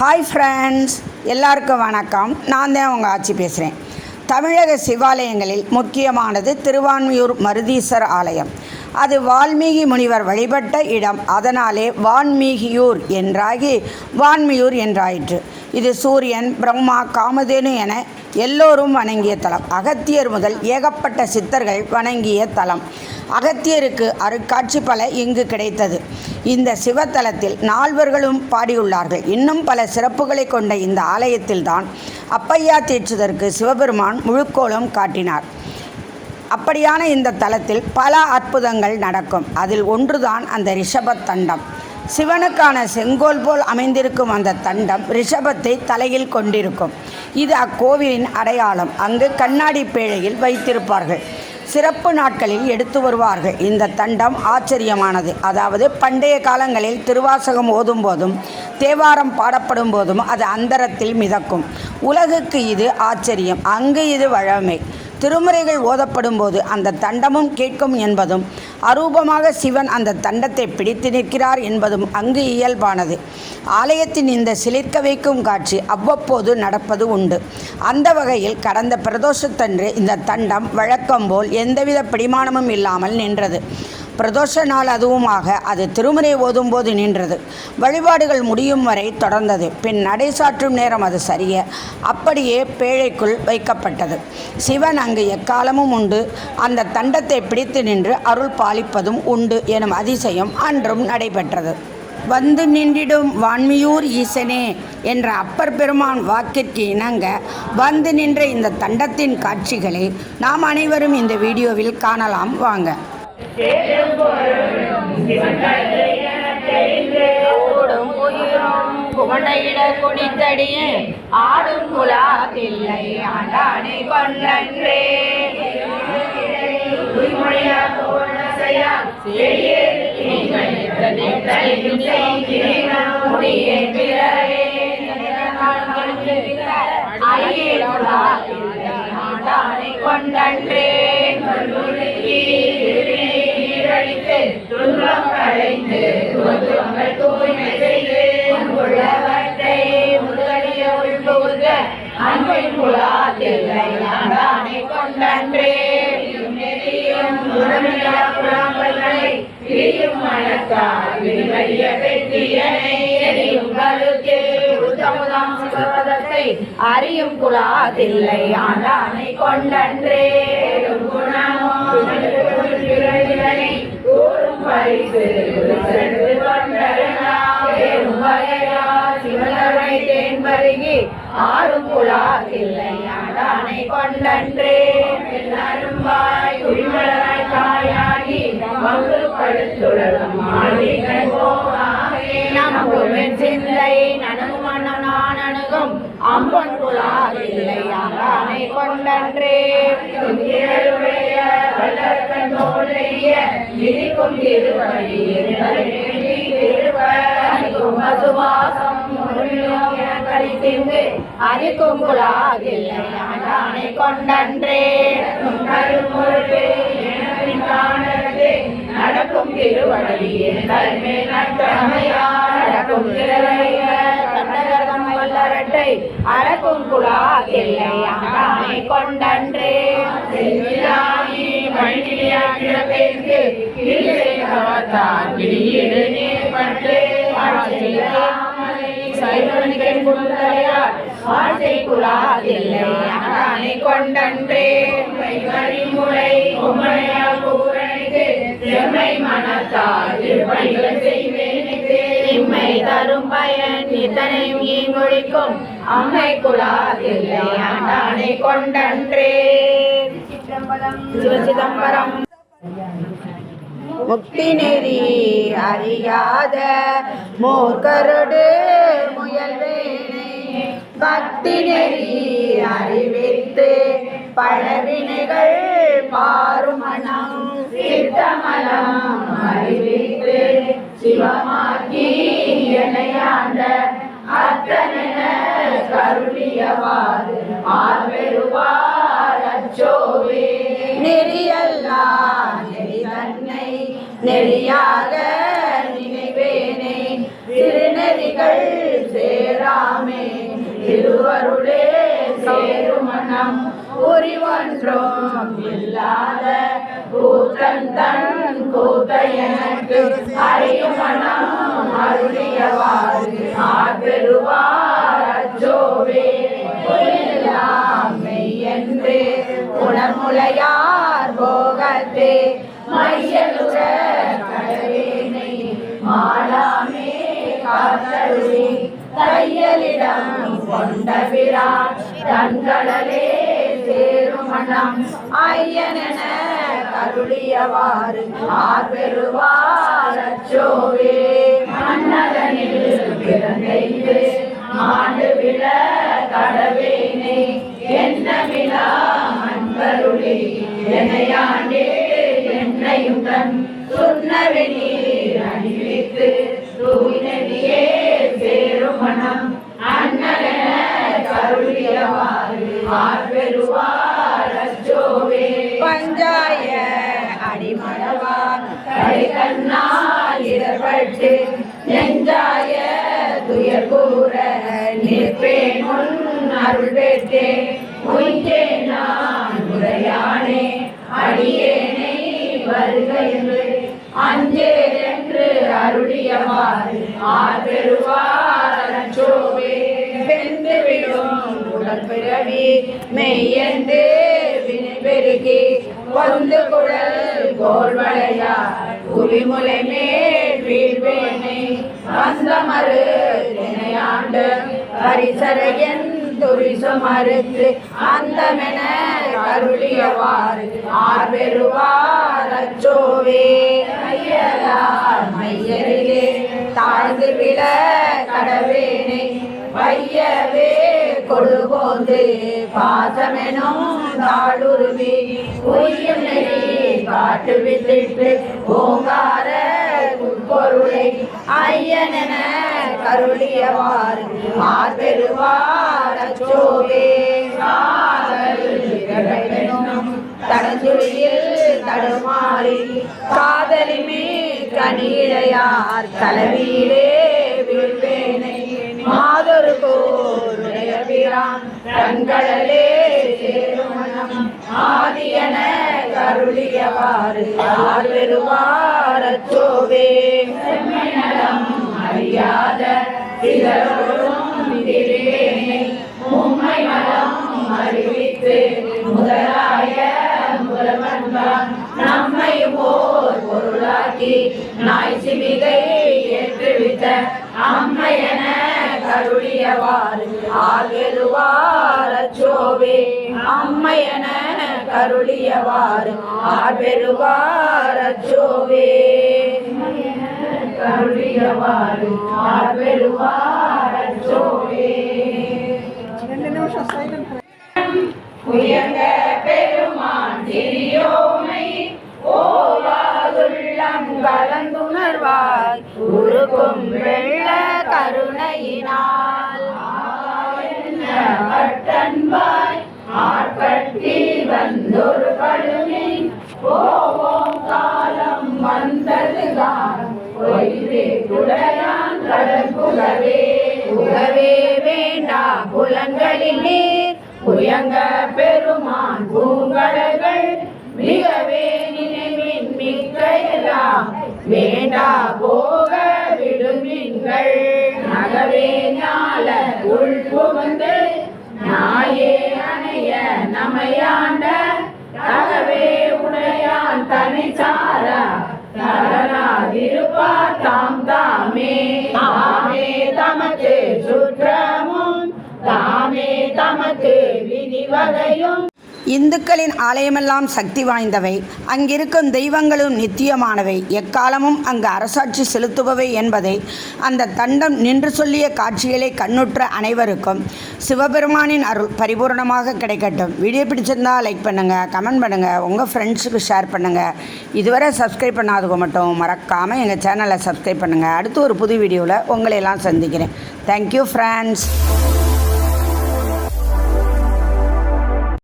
Hi friends எல்லாருக்கும் வணக்கம். நான் தான் உங்கள் ஆட்சி பேசுகிறேன் தமிழக சிவாலயங்களில் முக்கியமானது திருவான்மியூர் மருதீசர் ஆலயம். அது வால்மீகி முனிவர் வழிபட்ட இடம். அதனாலே வான்மீகியூர் என்றாகி வான்மியூர் என்றாயிற்று. இது சூரியன் பிரம்மா காமதேனு என எல்லோரும் வணங்கிய தலம். அகத்தியர் முதல் ஏகப்பட்ட சித்தர்கள் வணங்கிய தலம். அகத்தியருக்கு அருட்காட்சி பல இங்கு கிடைத்தது. இந்த சிவத்தலத்தில் நால்வர்களும் பாடியுள்ளார்கள். இன்னும் பல சிறப்புகளை கொண்ட இந்த ஆலயத்தில்தான் அப்பையா தீட்சிதற்கு சிவபெருமான் முழுக்கோலம் காட்டினார். அப்படியான இந்த தலத்தில் பல அற்புதங்கள் நடக்கும். அதில் ஒன்றுதான் அந்த ரிஷபத் தண்டம் சிவனுக்கான செங்கோல் போல் அமைந்திருக்கும் அந்த தண்டம் ரிஷபத்தை தலையில் கொண்டிருக்கும். இது அக்கோவிலின் அடையாளம். அங்கு கண்ணாடி பேழையில் வைத்திருப்பார்கள். சிறப்பு நாட்களில் எடுத்து வருவார்கள். இந்த தண்டம் ஆச்சரியமானது. அதாவது பண்டைய காலங்களில் திருவாசகம் ஓதும் போதும் தேவாரம் பாடப்படும் போதும் அது அந்தரத்தில் மிதக்கும். உலகுக்கு இது ஆச்சரியம். அங்கு இது வழமை. திருமுறைகள் ஓதப்படும் போது அந்த தண்டமும் கேட்கும் என்பதும் அரூபமாக சிவன் அந்த தண்டத்தை பிடித்து நிற்கிறார் என்பதும் அங்கு இயல்பானது. ஆலயத்தின் இந்த சிலிர்க்க வைக்கும் காட்சி அவ்வப்போது நடப்பது உண்டு. அந்த வகையில் கடந்த பிரதோஷத்தன்று இந்த தண்டம் வழக்கம் போல் எந்தவித பிடிமானமும் இல்லாமல் நின்றது. பிரதோஷ நாள் அதுவுமாக அது திருமுறை ஓதும்போது நின்றது. வழிபாடுகள் முடியும் வரை தொடர்ந்தது. பின் நடை சாற்றும் நேரம் அது சரிய. அப்படியே பேழைக்குள் வைக்கப்பட்டது. சிவன் அங்கு எக்காலமும் உண்டு. அந்த தண்டத்தை பிடித்து நின்று அருள் பாலிப்பதும் உண்டு எனும் அதிசயம் அன்றும் நடைபெற்றது. வந்து நின்றிடும் வான்மியூர் ஈசனே என்ற அப்பர் பெருமான் வாக்கிற்கு இணங்க வந்து நின்ற இந்த தண்டத்தின் காட்சிகளை நாம் அனைவரும் இந்த வீடியோவில் காணலாம். வாங்க. ஓடும் உயிரும் குடித்தடியே ஆடும் குலாத்தில்லை ஆண்டானை கொண்டன்றே. கொண்டன்றே துன்பம் அடைந்து துன்பங்கள் தூய்மை செய்து முதலிய குலாத்தில்லை நாடானை கொண்டன்றே. பிரியும் மனத்தால் பெற்றியனை எரியும் கருத்தில் உத்தமுதாம் அறியும் குலாதில்லை ஆண்டானை கொண்டன்றே. குணமும் பரிசு சென்று சிவனரை ஆறும் புலாதில்லையாடானை கொண்டன்றே எல்லாரும் வாய் குடிமலராய் தாயாகி மங்கு படுத்துடலும் ஆழிகள் போகாமே நமக்கு சிந்தை நனகும் நான் அம்பன் குலாவில்லை ஆண்டானை கொண்டன்றே. துங்கியருடைய வல்லற்கண் தோன்றிய இருக்கும் மதுவாசம் அரிக்கும் கொண்டன்றே நடக்கும் திருவடியில் நடக்கும் திருவடி ஆசை குலாதில்லை ஆண்டானை கொண்டன்றே பூரணிக்கு செம்மை மனத்தால் செய்வேனுக்கு இம்மை தரும் பயன் இத்தனையும் ஈங்கொழிக்கும். அம்மை குலாதில்லை ஆண்டானை கொண்டன்றே. சிதம்பரம். முக்தி நெறி அறியாத மூர்க்கருடு முயல்வேனை பக்தி நெறி அறிவித்து பழவினைகள் பாரும் சித்தமலம் அறிவித்து சிவமாக்கி எனையாண்ட அத்தன கருளியவாறு ஆர்வெருவார் அச்சோவே நெறியல்லா நெறி தன்னை நெறியாக நினைவேனே. திருநெறிகள் சேராமே திருவருளே சேருமணம் புரிவன்றோம் இல்லாத கூத்தன் தன் கூத்த எனக்கு அறியுமணம் அருளியவாறு. ஆபெருவார் அச்சோவே போகத்தே மையலுற கடவேனை மாலாமே காத்தருளி தையலிடம் கொண்ட பிரான் தன்கடலே சேருமணம். ஐயனென கருளியவாறு ஆர்பெருவார் அச்சோவே மன்னதனில் பிறந்தைந்து ஆண்டு விழ கடவேனே. என்ன விழா அன்பருளி. என்னையாண்டே என்னையும் தன் சுண்ணவெளி அணிவித்து தூய்நதியே கஞ்சாய அடிமளவார் கை கண்ணால் இடர்பட்டு நெஞ்சாய துயர் கூற நிற்பேன் உன் அருள் பெற்றே. உய்கே நான் உரையானே அடியேனை வருக என்று. அஞ்சேன் என்று அருளியவாறு ஆர்பெருவார் சோவே வென்று விடும் உடல் பிறவி மெய்யந்தே பெருகி கொந்து குழல் போல் வளையா குவிமுலை மேல் வீழ்வேனை வந்த மறு தினையாண்டு பரிசரையன் துரிசு மறுத்து அந்தமென அருளியவாறு ஆர்வெருவார் அச்சோவே. ஐயலார் மையரிலே தாழ்ந்து விழ கடவேனை. வையவே கொடுபோந்து பாசமெனும் தாளுருவி உயிர் நெறி காட்டு வித்திட்டு ஓங்கார உட்பொருளை ஐயனென கருளியவார் ஆர்பெருவார் அச்சோவே காதல் தடஞ்சுழியில் தடுமாறி காதலிமே கனியிழையார் கலவியிலே வீழ்வேனை கோருடைய வீரான் கண்களே சேருமணம் ஆதியன கருளியவாறு அறியாத உம்மை மலம் அறிவித்து முதலாய முதல்வன்பான் நம்மை ஓர் பொருளாக்கி நாய் சிவிகை ஏற்றுவித்த அம்மையன கருளியவாறு. ஆர்வெருவார் அச்சோவே அம்மையன கருளியவாறு. ஆர்வெருவார் அச்சோவே. கருளியவாறு ஆர்வெருவார் அச்சோவே. உயர்ந்த உருகும் வெள்ள கருணையினால். அட்டன்பாய் ஆட்பட்டி வந்தொரு படுமை போவோம் காலம் வந்ததுதான். பொய்தே குடையான் கடல் புகவே புகவே வேண்டா புலன்களில் நீர். புயங்க பெருமான் பூங்கடல்கள் மிகவே நினைவின் மிக்க எல்லாம். வேண்டா போக விடுமின்கள். நகவே ஞால உள் புகுந்து நாயே அணைய நமையாண்ட தகவே உடையான் தனி சாரா தாம் தாமே. தாமே தமக்கு சுற்றமும் தாமே தமக்கு விதி வகையும் இந்துக்களின் ஆலயமெல்லாம் சக்தி வாய்ந்தவை. அங்கிருக்கும் தெய்வங்களும் நித்தியமானவை. எக்காலமும் அங்கு அரசாட்சி செலுத்துபவை என்பதை அந்த தண்டம் நின்று சொல்லிய காட்சிகளை கண்ணுற்ற அனைவருக்கும் சிவபெருமானின் அருள் பரிபூர்ணமாக கிடைக்கட்டும். வீடியோ பிடிச்சிருந்தா லைக் பண்ணுங்கள் கமெண்ட் பண்ணுங்கள் உங்கள் ஃப்ரெண்ட்ஸுக்கு ஷேர் பண்ணுங்கள் இதுவரை சப்ஸ்கிரைப் பண்ணாதவங்க மட்டும் மறக்காமல் எங்கள் சேனலை சப்ஸ்கிரைப் பண்ணுங்கள் அடுத்து ஒரு புது வீடியோவில் உங்களையெல்லாம் சந்திக்கிறேன். Thank you friends